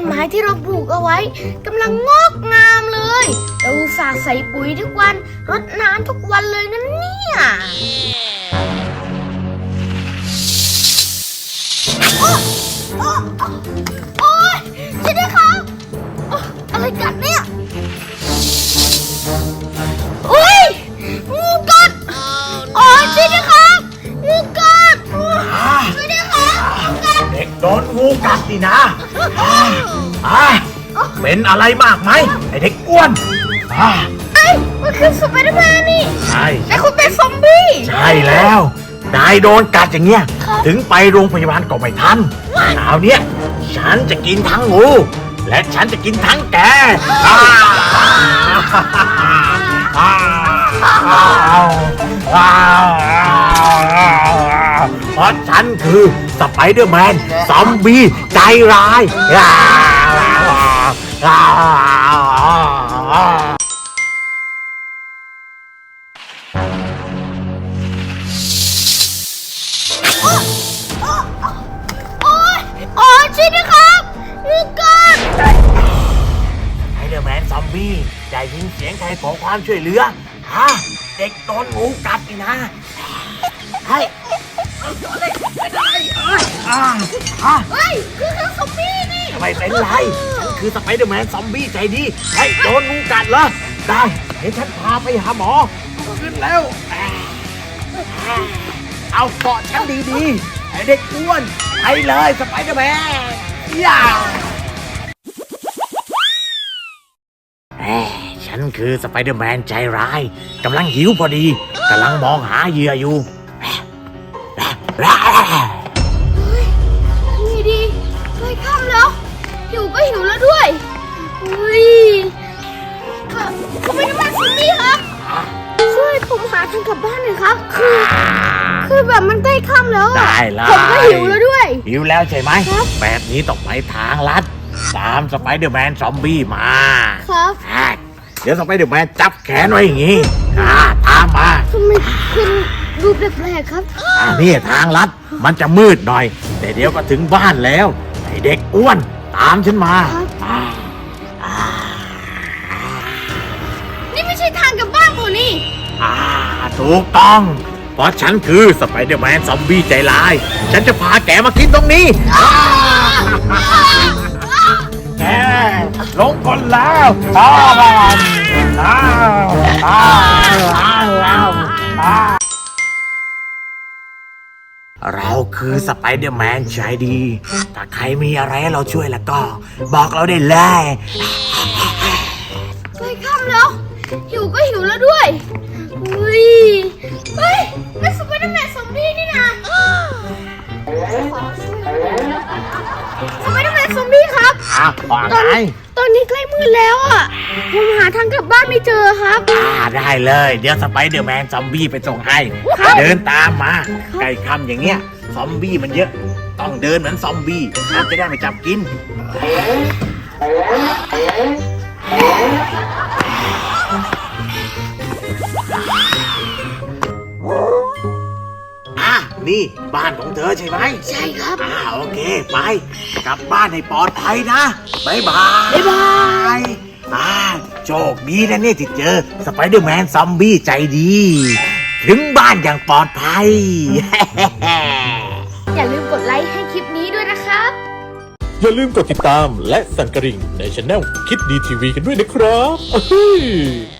นไม้ที่เราปลูกเอาไว้กำลังงอกงามเลยเราอุตส่าห์ใส่ปุ๋ยทุกวันรดน้ำทุกวันเลยนะเนี่ยโอ๊ะโอ๊ะโอ๊ยช่วยด้วยครับอะอะไรกันเนี่ โดนงูกัดนี่นะอ่าเป็นอะไรมากไหมไอเด็กอ้วนอ่าเอ้ยมันคือสไปเดอร์แมนนี่ใช่ แต่คุณเป็นซอมบี้ใช่แล้ว นายโดนกัดอย่างเงี้ยครับถึงไปโรงพยาบาลก็ไม่ทันคราวเนี้ยฉันจะกินทั้งงู และฉันจะกินทั้งแกอ่าอ่าอ่าเพราะฉันคือ สไปเดอร์แมน ซอมบี้ใจร้ายอ่าอ่าอ่าโอ๊ยโอ๊ยช่วยด้วยครับงูกัดไอเดอร์แมนซอมบี้ได้ยินเสียงใครขอความช่วยเหลือฮะเด็กโดนงูกัดนี่นะให้ อ่าอ่าเฮ้ยคือคือซอมบี้นี่ไม่เป็นไรฉันคือสไปเดอร์แมนซอมบี้ใจดีให้โดนงูกัดเหรอได้เดี๋ยวฉันพาไปหาหมอ ขึ้นแล้วอ่าอ่าเอาเกาะฉันดีๆไอเด็กอ้วนไปเลยสไปเดอร์แมนย่าแหมฉันคือสไปเดอร์แมนใจร้ายกำลังหิวพอดีกำลังมองหาเหยื่ออยู่นี่ดี ใกล้ค่ำแล้ว หิวก็หิวแล้วด้วย อุ้ยครับสไปเดอร์แมนซอมบี้ครับ ช่วยผมหาทางกลับบ้านหน่อยครับ คือ คือแบบมันใกล้ค่ำแล้วอะได้เลย ผมก็หิวแล้วด้วย หิวแล้วใช่ไหม ครับ แบบนี้ต้องไปทางลัด ตามสไปเดอร์แมนซอมบี้มาครับ อะเดี๋ยวสไปเดอร์แมนจับแขนไว้อย่างงี้อ่าตามมาทำไมคุณดูแปลกๆครับ อ่านี่ทางลัด มันจะมืดหน่อย แต่เดี๋ยวก็ถึงบ้านแล้วไอ เด็กอ้วน ตามฉันมาครับอ่าอ่านี่ไม่ใช่ทางกลับบ้านผมนี่อ่าถูกต้อง เพราะฉันคือสไปเดอร์แมนซอมบี้ใจร้าย ฉันจะพาแกมากินตรงนี้แกลงคนแล้วอ้าวอ้าวอ้าวอ้าวอ้าวอ้าว เราคือสไปเดอร์แมนใจดี ถ้าใครมีอะไรให้เราช่วยแล้วก็ บอกเราได้เลยใกล้ค่ำแล้ว หิวก็หิวแล้วด้วยอุ้ยเฮ้ยเป็นสไปเดอร์แมนซอมบี้นี่นะสไปเดอร์แมนซอมบี้ครับอ้าวว่าตอนไงตอนนี้ใกล้มืดแล้วอะ ผมหาทางกลับบ้านไม่เจอครับอ่า ได้เลย เดี๋ยวสไปเดอร์แมนซอมบี้ไปส่งให้ครับเดินตามมาใกล้คำอย่างเงี้ยซอมบี้มันเยอะ ต้องเดินเหมือนซอมบี้มันจะได้ไม่จับกิน อะ นี่บ้านของเธอใช่ไหม ใช่ครับ อ่าโอเค ไป กลับบ้านให้ปลอดภัยนะบายบาย บ๊ายบายอ่า โชคดีนะเนี่ยที่เจอสไปเดอร์แมนซอมบี้ใจดี ถึงบ้านอย่างปลอดภัย อย่าลืมกดไลค์ให้คลิปนี้ด้วยนะครับ อย่าลืมกดติดตามและสั่นกระดิ่งในช anel คิดดีทีวีกันด้วยนะครับอื้อหือ